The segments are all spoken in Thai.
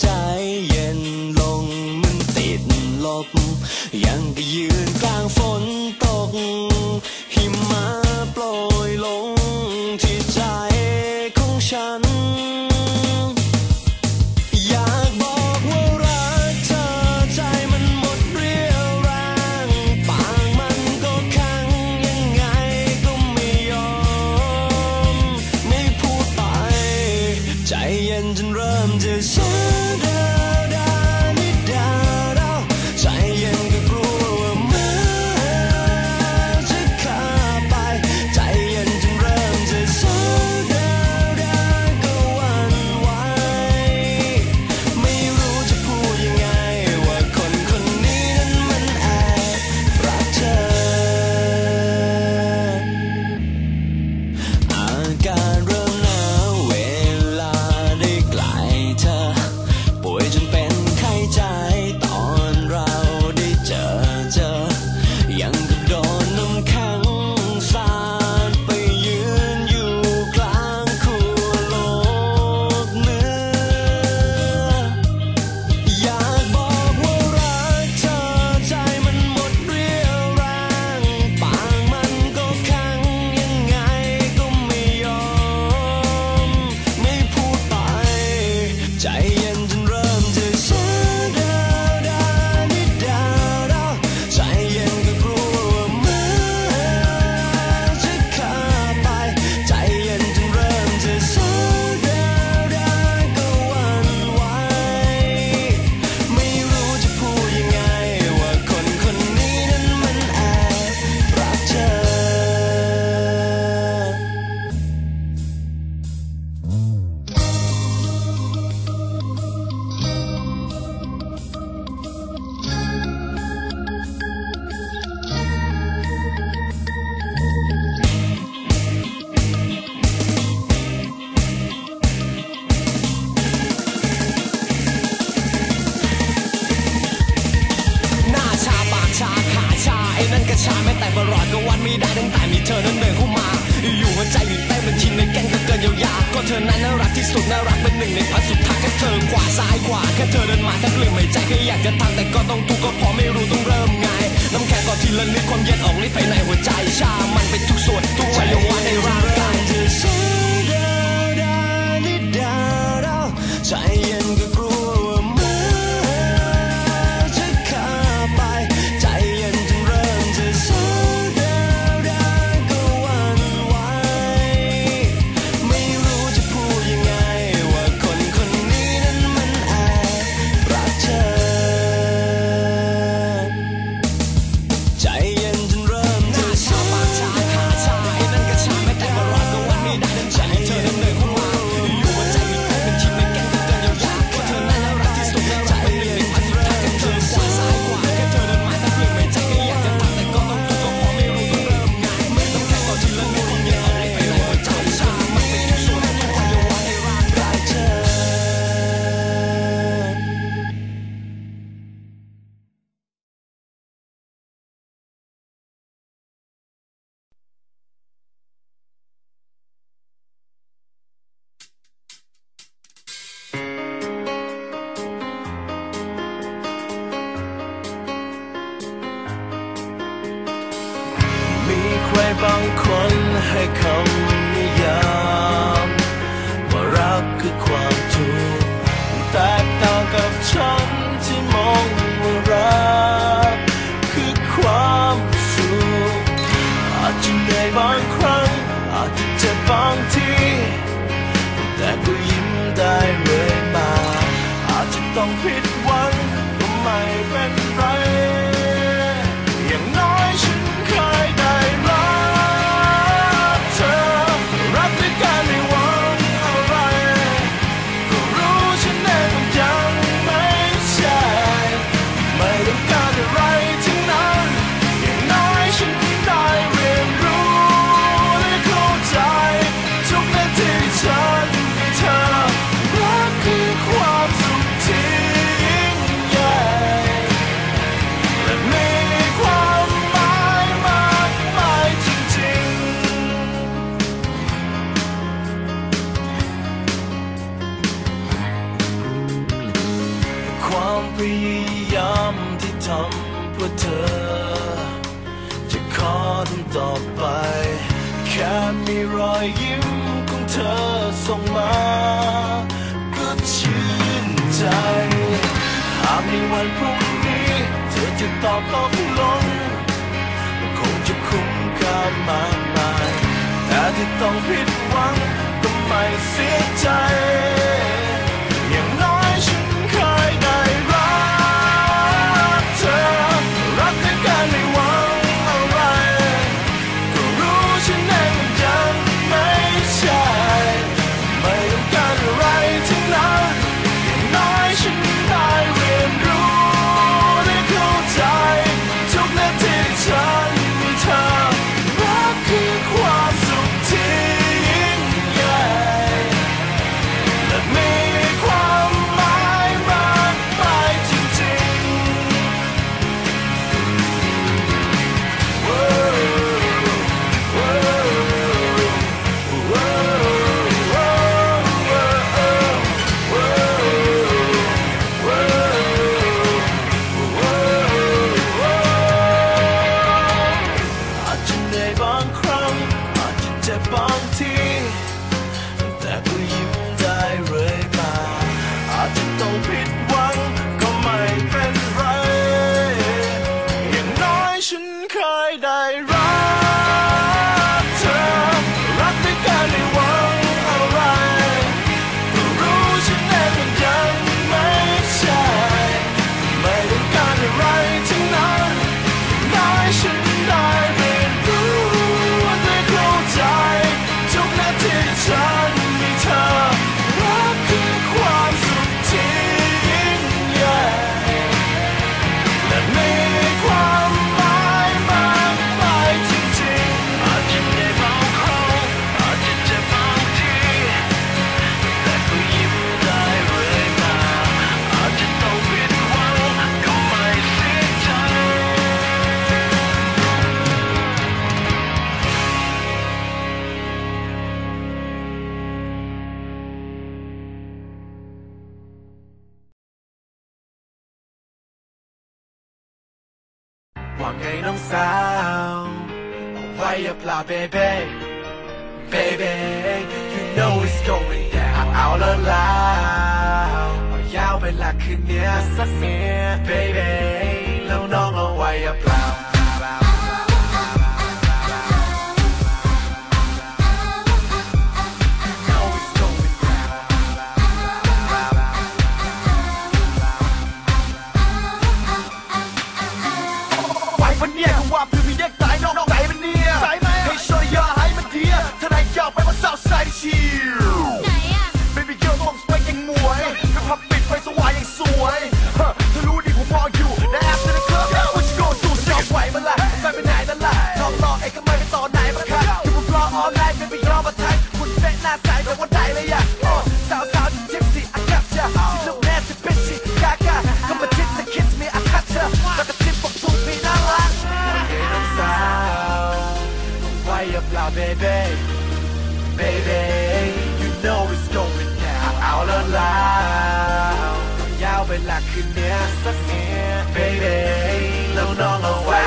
ใจเย็นลงมันติดลบ ยังไปยืนกลางฝนตก ยงไม่ใจแค่อยากจะทำแต่ก็ต้องทุกข์ก็พอไม่รู้ต้องเริ่มไงน้ำแข็งก็ทีละนิดความเย็นออกฤทธิ์ภายในหัวใจชามันไปทุกส่วนทุกวัยวะในร่างกายเธอ don't pity. ทำเพื่อเธอ จะขอทำต่อไป แค่มีรอยยิ้มของเธอส่งมา ก็ชื่นใจ หากในวันพรุ่งนี้ เธอจะตอบตกลงคงจะคุ้มค่ามากมาย แต่ที่ต้องผิดหวังก็ไม่เสียใจ Hoàng ngày nông baby? Baby You know it's going down. I'm out loud ยาวไปละคืนเนี้ยสักเนี้ย Baby แล้วน้องเอาไว้เปล่า What? now, baby. Baby, you know it's going down. All alive. ยาวไปหลักคืนเนี้ยสักเนี้ย baby แล้วน้องเอาไว้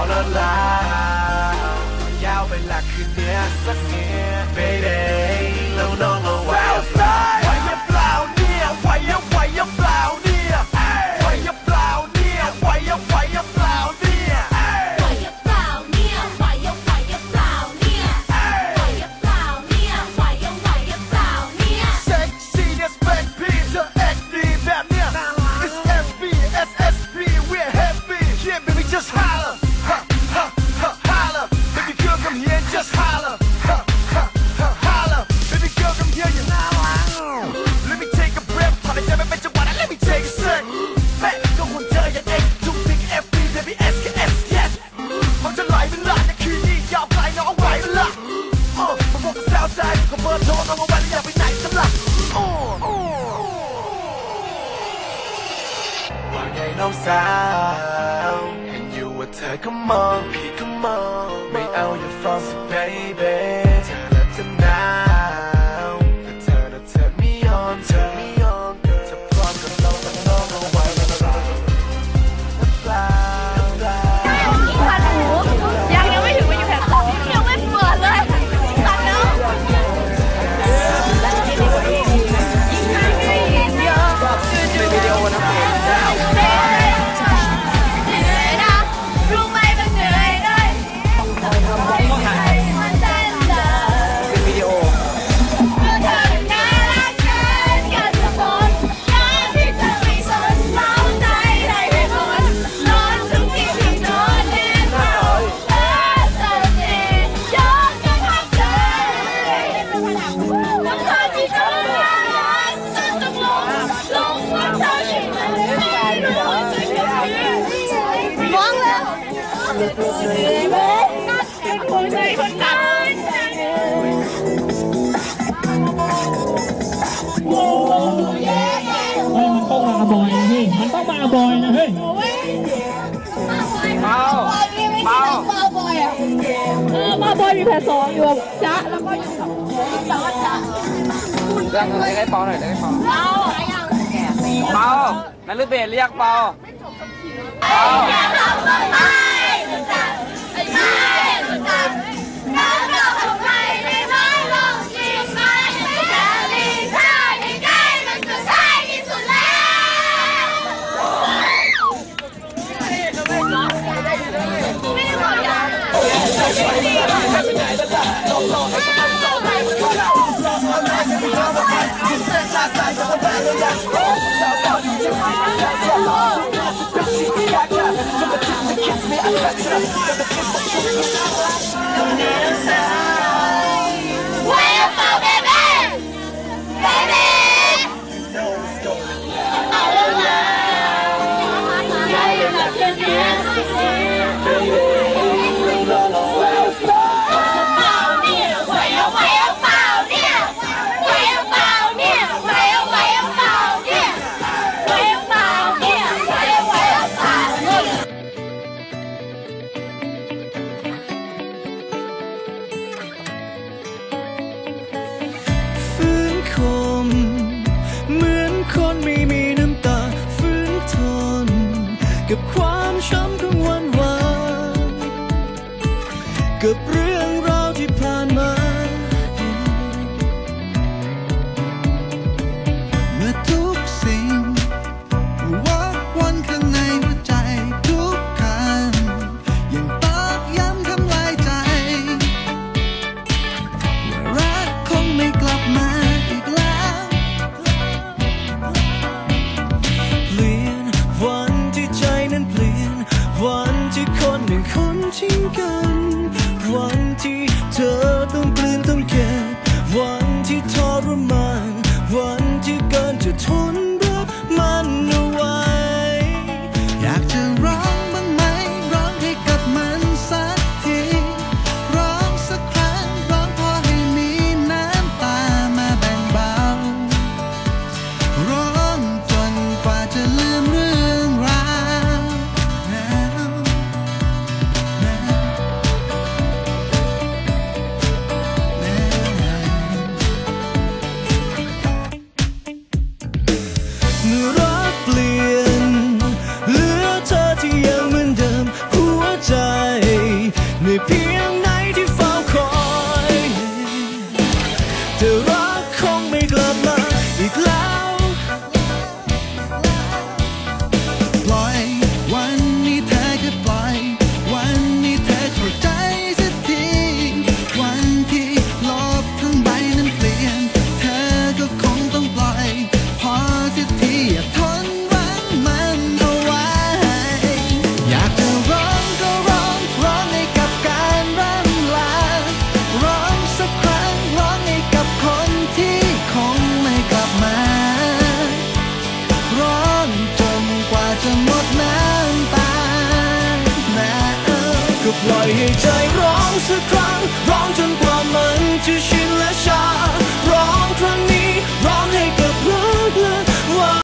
all alive ยาวไปหลักคืนเนี้ยสักเนี้ย baby And you attack them all, pick them all Make all your thoughts ก้ยมีแพ่สองอยู่จ๊ะแล้วก็อยู่กับสาวจ๊ะเรื่องอะไรได้เปาหน่อยได้เปาเปาอะไรอย่างเปานาเบศเรียกเปล่เปา Kiss me, I'm the Bunun 濡